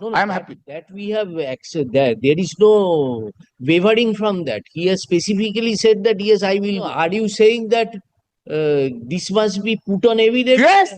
No, no, I am that- happy. That we have accept that there is no wavering from that. He has specifically said that yes, I will. Are you saying that uh, this must be put on evidence? Yes.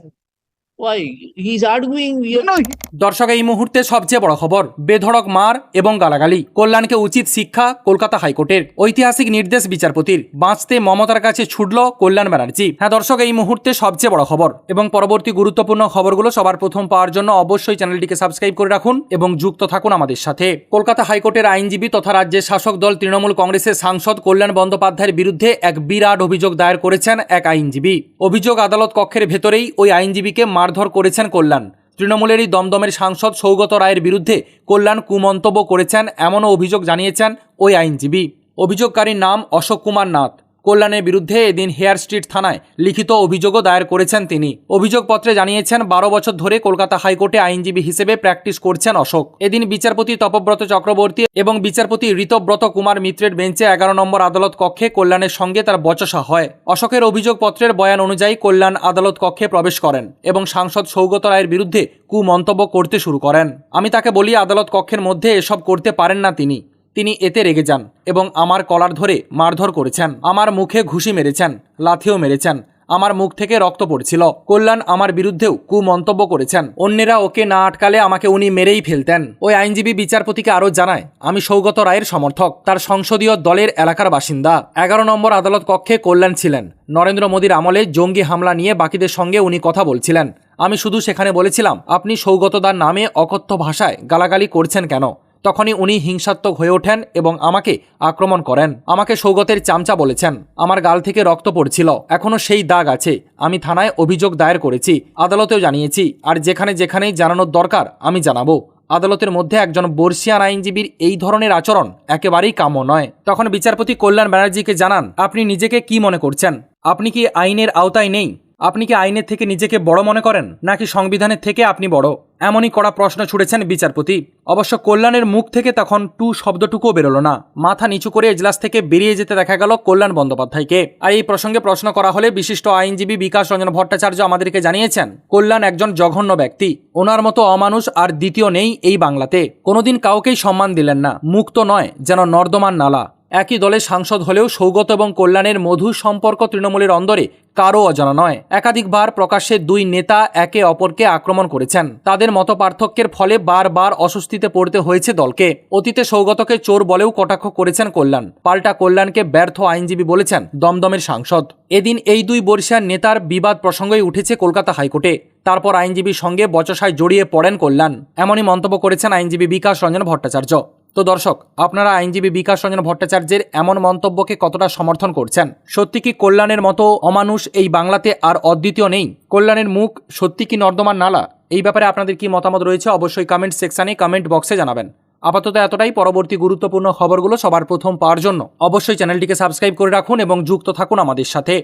দর্শক, এই মুহূর্তে সবচেয়ে বড় খবর, বেধড়ক মার এবং গালাগালি। কল্যাণকে উচিত শিক্ষা কলকাতা হাইকোর্টের। ঐতিহাসিক নির্দেশ বিচারপতির। বাঁচতে মমতার কাছে ছুটল কল্যাণ ব্যানার্জি। হ্যাঁ দর্শক, এই মুহূর্তে সবচেয়ে বড় খবর এবং পরবর্তী গুরুত্বপূর্ণ খবরগুলো সবার প্রথম পাওয়ার জন্য অবশ্যই চ্যানেলটিকে সাবস্ক্রাইব করে রাখুন এবং যুক্ত থাকুন আমাদের সাথে। কলকাতা হাইকোর্টের আইনজীবী তথা রাজ্যের শাসক দল তৃণমূল কংগ্রেসের সাংসদ কল্যাণ বন্দ্যোপাধ্যায়ের বিরুদ্ধে এক বিরাট অভিযোগ দায়ের করেছেন এক আইনজীবী। অভিযোগ আদালত কক্ষের ভেতরেই ওই আইনজীবীকে মারধর করেছেন কল্যাণ। তৃণমূলেরই দমদমের সাংসদ সৌগত রায়ের বিরুদ্ধে কল্যাণ কুমন্তব্য করেছেন, এমনও অভিযোগ জানিয়েছেন ওই আইনজীবী। অভিযোগকারীর নাম অশোক কুমার নাথ। কল্যাণের বিরুদ্ধে এদিন হেয়ার স্ট্রিট থানায় লিখিত অভিযোগও দায়ের করেছেন তিনি। অভিযোগপত্রে জানিয়েছেন, বারো বছর ধরে কলকাতা হাইকোর্টে আইনজীবী হিসেবে প্র্যাকটিস করছেন অশোক। এদিন বিচারপতি তপব্রত চক্রবর্তী এবং বিচারপতি ঋতব্রত কুমার মিত্রের বেঞ্চে এগারো নম্বর আদালত কক্ষে কল্যাণের সঙ্গে তার বচসা হয়। অশোকের অভিযোগপত্রের বয়ান অনুযায়ী কল্যাণ আদালত কক্ষে প্রবেশ করেন এবং সাংসদ সৌগত রায়ের বিরুদ্ধে কুমন্তব্য করতে শুরু করেন। আমি তাকে বলি, আদালত কক্ষের মধ্যে এসব করতে পারেন না তিনি। তিনি এতে রেগে যান এবং আমার কলার ধরে মারধর করেছেন। আমার মুখে ঘুষি মেরেছেন, লাথিও মেরেছেন, আমার মুখ থেকে রক্ত পড়ছিল। কল্যাণ আমার বিরুদ্ধেও কুমন্তব্য করেছেন। অন্যেরা ওকে না আটকালে আমাকে উনি মেরেই ফেলতেন। ওই আইনজীবী বিচারপতিকে আরও জানায়, আমি সৌগত রায়ের সমর্থক, তার সংসদীয় দলের এলাকার বাসিন্দা। এগারো নম্বর আদালত কক্ষে কল্যাণ ছিলেন। নরেন্দ্র মোদীর আমলে জঙ্গি হামলা নিয়ে বাকিদের সঙ্গে উনি কথা বলছিলেন। আমি শুধু সেখানে বলেছিলাম, আপনি সৌগতদার নামে অকথ্য ভাষায় গালাগালি করছেন কেন? তখনই উনি হিংসাত্মক হয়ে ওঠেন এবং আমাকে আক্রমণ করেন। আমাকে সৌগতের চামচা বলেছেন। আমার গাল থেকে রক্ত পড়ছিল। এখনও সেই দাগ আছে। আমি থানায় অভিযোগ দায়ের করেছি। আদালতেও জানিয়েছি। আর যেখানে যেখানেই জানানোর দরকার, আমি জানাব। আদালতের মধ্যে একজন বর্ষিয়ান আইনজীবীর এই ধরনের আচরণ একেবারেই কাম্য নয়। তখন বিচারপতি কল্যাণ ব্যানার্জিকে জানান, আপনি নিজেকে কি মনে করছেন? আপনি কি আইনের আওতায় নেই? আপনি কি আইনের থেকে নিজেকে বড় মনে করেন? নাকি সংবিধানের থেকে আপনি বড়? এমনই কড়া প্রশ্ন ছুড়েছেন বিচারপতি। অবশ্য কল্যাণের মুখ থেকে তখন টু শব্দটুকুও বেরোলো না। মাথা নিচু করে এজলাস থেকে বেরিয়ে যেতে দেখা গেল কল্যাণ বন্দ্যোপাধ্যায়কে। আর এই প্রসঙ্গে প্রশ্ন করা হলে বিশিষ্ট আইনজীবী বিকাশ রঞ্জন ভট্টাচার্য আমাদেরকে জানিয়েছেন, কল্যাণ একজন জঘন্য ব্যক্তি। ওনার মতো অমানুষ আর দ্বিতীয় নেই এই বাংলাতে। কোনোদিন কাউকেই সম্মান দিলেন না। মুক্ত নয়, যেন নর্দমান নালা। একই দলের সাংসদ হলেও সৌগত এবং কল্যাণের মধুর সম্পর্ক তৃণমূলের অন্দরে কারও অজানা নয়। একাধিকবার প্রকাশ্যে দুই নেতা একে অপরকে আক্রমণ করেছেন। তাদের মত পার্থক্যের ফলে বারবার অস্বস্তিতে পড়তে হয়েছে দলকে। অতীতে সৌগতকে চোর বলেও কটাক্ষ করেছেন কল্যাণ। পাল্টা কল্যাণকে ব্যর্থ আইনজীবী বলেছেন দমদমের সাংসদ। এদিন এই দুই বর্ষিয়ার নেতার বিবাদ প্রসঙ্গই উঠেছে কলকাতা হাইকোর্টে। তারপর আইনজীবীর সঙ্গে বচসায় জড়িয়ে পড়েন কল্যাণ। এমনই মন্তব্য করেছেন আইনজীবী বিকাশ রঞ্জন ভট্টাচার্য। তো দর্শক, আপনারা আইনজীবী বিকাশ রঞ্জন ভট্টাচার্যের এমন মন্তব্যকে কতটা সমর্থন করছেন? সত্যি কি কল্যাণের মতো অমানুষ এই বাংলাতে আর অদ্বিতীয় নেই? কল্যাণের মুখ সত্যি কি নর্দমার নালা? এই ব্যাপারে আপনাদের কি মতামত রয়েছে অবশ্যই কমেন্ট সেকশানে কমেন্ট বক্সে জানাবেন। আপাতত এতটাই পরবর্তী গুরুত্বপূর্ণ খবরগুলো সবার প্রথম পাওয়ার জন্য অবশ্যই চ্যানেলটিকে সাবস্ক্রাইব করে রাখুন এবং যুক্ত থাকুন আমাদের সাথে।